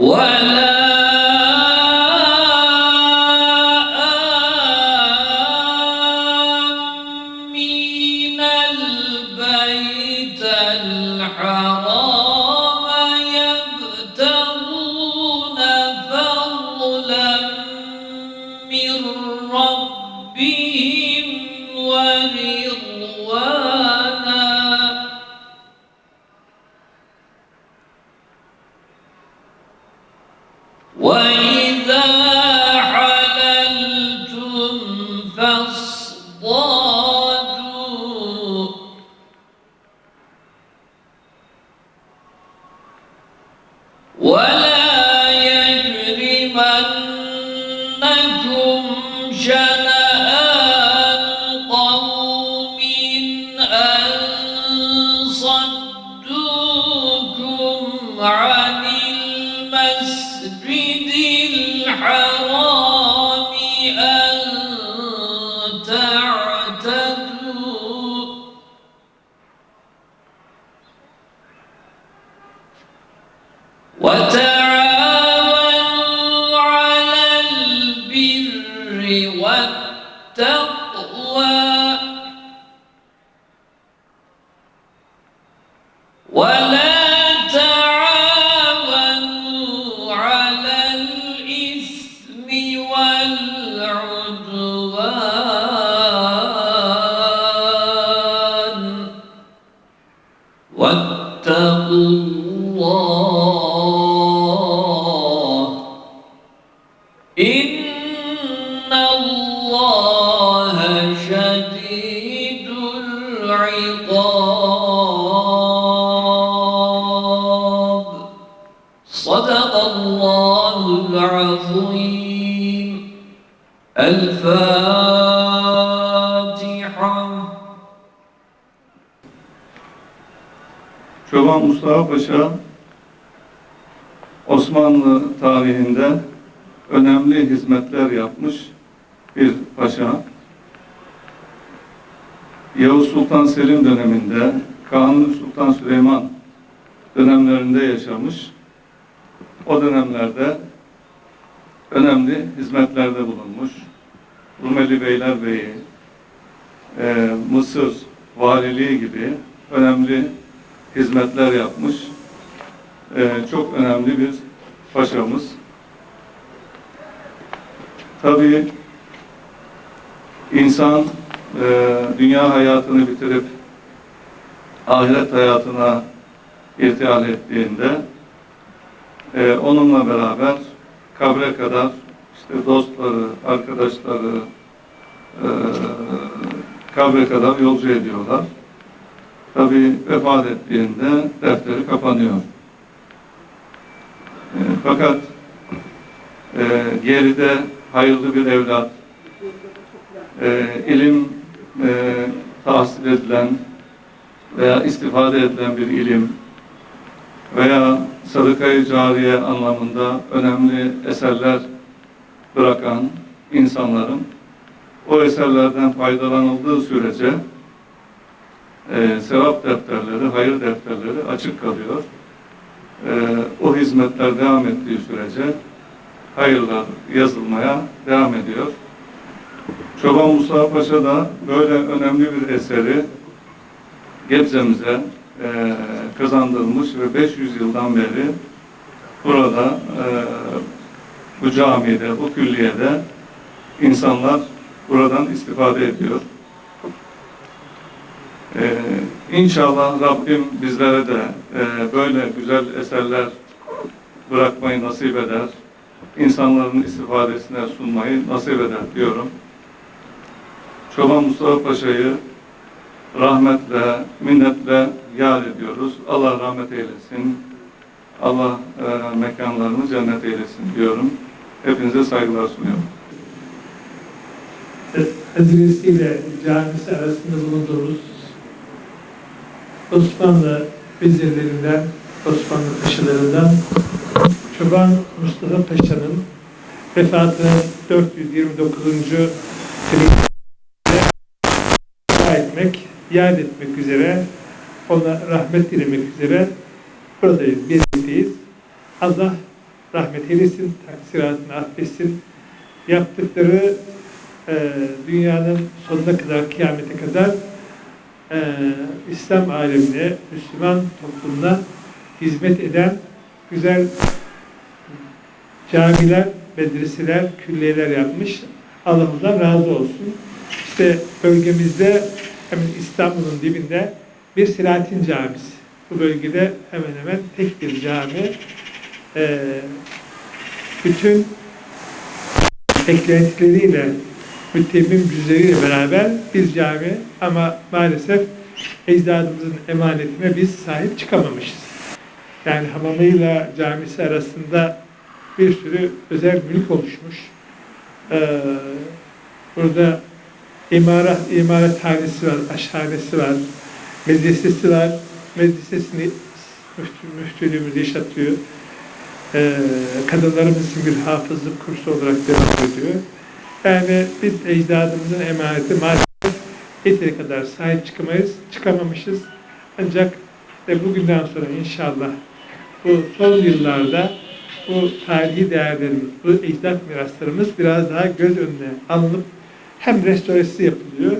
ولا عن المسجد الحرام أن تعتدوا. وتعاونوا على البر والتقوى. ولا الله العظيم الفاتحة Çoban Mustafa Paşa Osmanlı tarihinde önemli hizmetler yapmış bir paşa. Yavuz Sultan Selim döneminde, Kanuni Sultan Süleyman dönemlerinde yaşamış. O dönemlerde önemli hizmetlerde bulunmuş. Rumeli Beylerbeyi, e, Mısır valiliği gibi önemli hizmetler yapmış. Ee, çok önemli bir paşamız. Tabii insan e, dünya hayatını bitirip ahiret hayatına irtihal ettiğinde e, onunla beraber kabre kadar işte dostları, arkadaşları e, kabre kadar yolcu ediyorlar. Tabi vefat ettiğinde defteri kapanıyor. E, fakat e, geride hayırlı bir evlat, e, ilim e, tahsil edilen veya istifade edilen bir ilim veya sadakayı cariye anlamında önemli eserler bırakan insanların o eserlerden faydalanıldığı sürece e, sevap defterleri, hayır defterleri açık kalıyor. E, o hizmetler devam ettiği sürece hayırlar yazılmaya devam ediyor. Çoban Mustafa Paşa da böyle önemli bir eseri Gebze'mize e, kazandırmış ve 500 yıldan beri burada e, bu camide, bu külliyede insanlar buradan istifade ediyor. Ee, inşallah Rabbim bizlere de e, böyle güzel eserler bırakmayı nasip eder. İnsanların istifadesine sunmayı nasip eder diyorum. Çoban Mustafa Paşa'yı rahmetle, minnetle yad ediyoruz. Allah rahmet eylesin. Allah e, mekanlarını cennet eylesin diyorum. Hepinize saygılar sunuyorum. hazinesiyle camisi arasında bulunduğumuz Osmanlı vezirlerinden, Osmanlı paşalarından Çoban Mustafa Paşa'nın vefatını 429. yılında etmek, yad etmek üzere Ona rahmet dilemek üzere buradayız, birlikteyiz. Allah rahmet eylesin, taksiratını affetsin. Yaptıkları e, dünyanın sonuna kadar, kıyamete kadar e, İslam alemine, Müslüman toplumuna hizmet eden güzel camiler, medreseler, külliyeler yapmış. Allah'ımızdan razı olsun. İşte bölgemizde hemen İstanbul'un dibinde bir Selahattin Camisi. Bu bölgede hemen hemen tek bir cami. Ee, bütün eklentileriyle, mütemmim cüzleriyle beraber bir cami ama maalesef ecdadımızın emanetine biz sahip çıkamamışız. Yani hamamıyla camisi arasında bir sürü özel mülk oluşmuş. Ee, burada imaret, imarethanesi var, aşhanesi var, medresesi var. Medresesini müftü, müftülüğümüz yaşatıyor. Ee, kadınlarımız için bir hafızlık kursu olarak devam ediyor. Yani biz ecdadımızın emaneti maalesef yeteri kadar sahip çıkamayız, çıkamamışız. Ancak ve bugünden sonra inşallah bu son yıllarda bu tarihi değerlerimiz, bu ecdat miraslarımız biraz daha göz önüne alınıp hem restoresi yapılıyor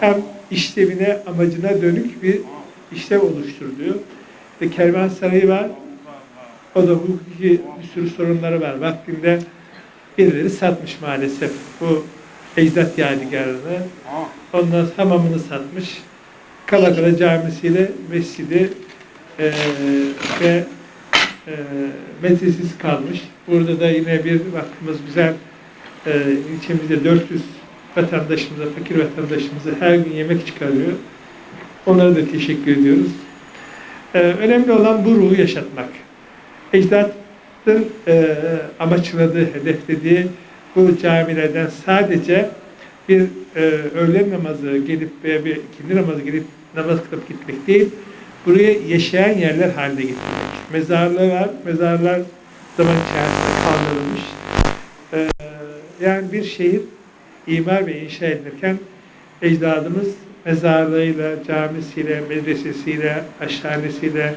hem işlevine, amacına dönük bir işlev oluşturuluyor. Ve kervansarayı var. O da hukuki bir sürü sorunları var. Vaktinde birileri satmış maalesef bu ecdat yadigarını. Ondan hamamını satmış. Kalakala camisiyle mescidi eee ve e, medresesiz kalmış. Burada da yine bir vakfımız güzel e, ilçemizde 400 vatandaşımıza, fakir vatandaşımıza her gün yemek çıkarıyor. Onlara da teşekkür ediyoruz. E, önemli olan bu ruhu yaşatmak. Ecdatın e, amaçladığı, hedeflediği bu camilerden sadece bir e, öğle namazı gelip veya bir ikindi namazı gelip namaz kılıp gitmek değil, buraya yaşayan yerler haline getirmek. Mezarlar var, mezarlar zaman içerisinde kaldırılmış. Ee, yani bir şehir imar ve inşa edilirken ecdadımız mezarlığıyla, camisiyle, medresesiyle, aşhanesiyle,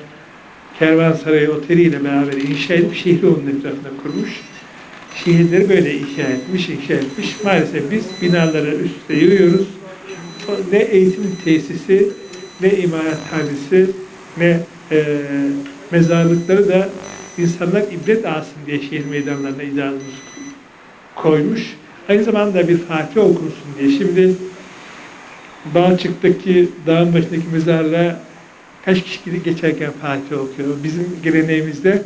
kervansarayı, oteliyle beraber inşa edip şehri onun etrafına kurmuş. Şehirleri böyle inşa etmiş, inşa etmiş. Maalesef biz binaları üstte yığıyoruz. Ne eğitim tesisi, ne imarethanesi, ne e, mezarlıkları da insanlar ibret alsın diye şehir meydanlarına icadımız koymuş. Aynı zamanda bir Fatih okursun diye. Şimdi Balçık'taki dağın başındaki mezarlığa kaç kişi geçerken Fatih okuyor. Bizim geleneğimizde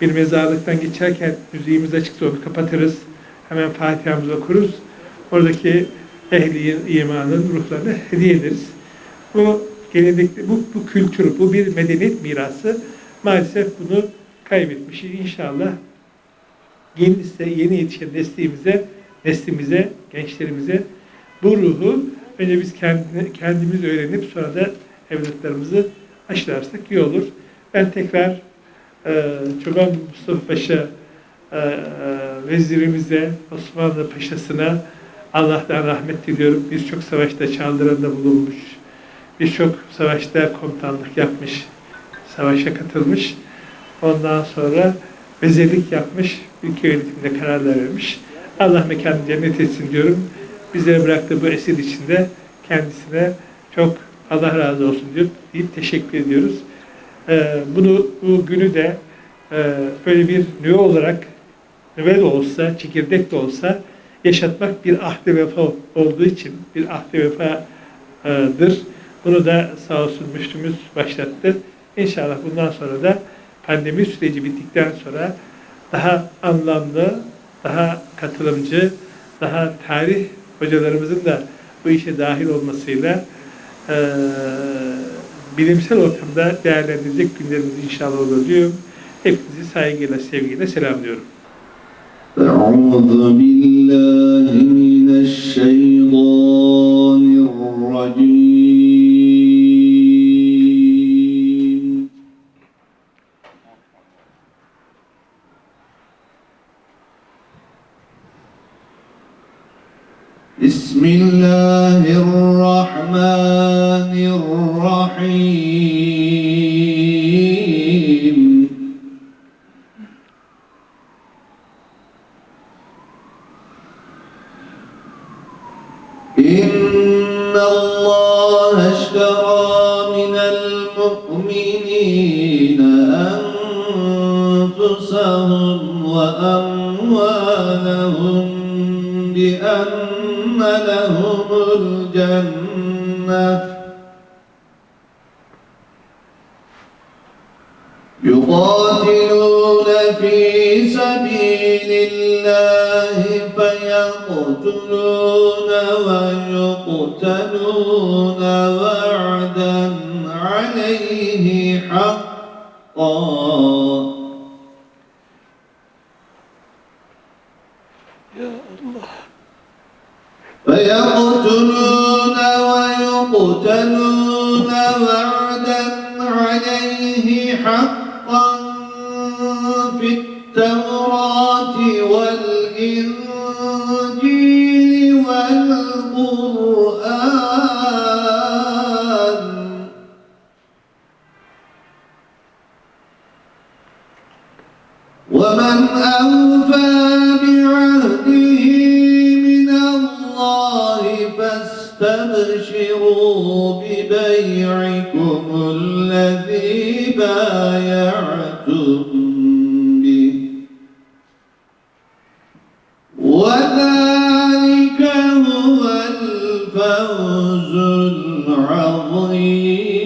bir mezarlıktan geçerken müziğimiz açıksa onu kapatırız. Hemen Fatiha'mızı okuruz. Oradaki ehli imanın ruhlarını hediye ederiz. Bu gelenekte bu, bu kültür, bu bir medeniyet mirası. Maalesef bunu kaybetmiş. İnşallah yeni, yeni yetişen neslimize, neslimize, gençlerimize bu ruhu önce biz kendine, kendimiz öğrenip sonra da evlatlarımızı aşılarsak iyi olur. Ben tekrar e, Çoban Mustafa Paşa e, e, vezirimize, Osmanlı Paşasına Allah'tan rahmet diliyorum. Birçok savaşta Çaldıranda bulunmuş. Birçok savaşta komutanlık yapmış. Savaşa katılmış. Ondan sonra vezirlik yapmış. Ülke yönetiminde kararlar vermiş. Allah mekanı cennet etsin diyorum. Bizlere bıraktığı bu esir içinde kendisine çok Allah razı olsun diyor, deyip teşekkür ediyoruz. Ee, bunu bu günü de e, böyle bir nüve olarak nüve de olsa, çekirdek de olsa yaşatmak bir ahde vefa olduğu için bir ahde vefadır. Bunu da sağ olsun müftümüz başlattı. İnşallah bundan sonra da pandemi süreci bittikten sonra daha anlamlı, daha katılımcı, daha tarih hocalarımızın da bu işe dahil olmasıyla e, bilimsel ortamda değerlendirecek günlerimiz inşallah olur diyorum. Hepinizi saygıyla, sevgiyle selamlıyorum. أعوذ بالله من الشيطان إن الله اشترى من المؤمنين أنفسهم وأموالهم بأن لهم الجنة يقاتلون في سبيل الله يقتلون ويقتلون وعدا عليه حقا. يا الله. فيقتلون ويقتلون العظيم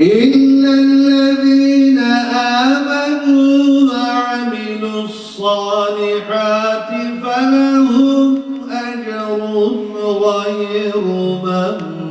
إلا الذين آمنوا وعملوا الصالحات فلهم أجر غير ممنون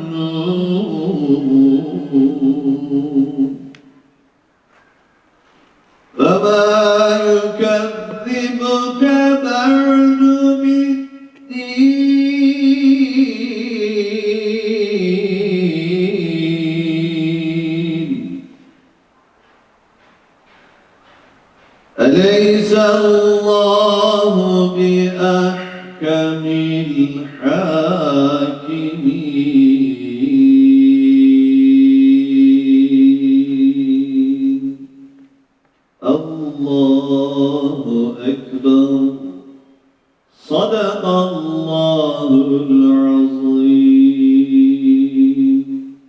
الله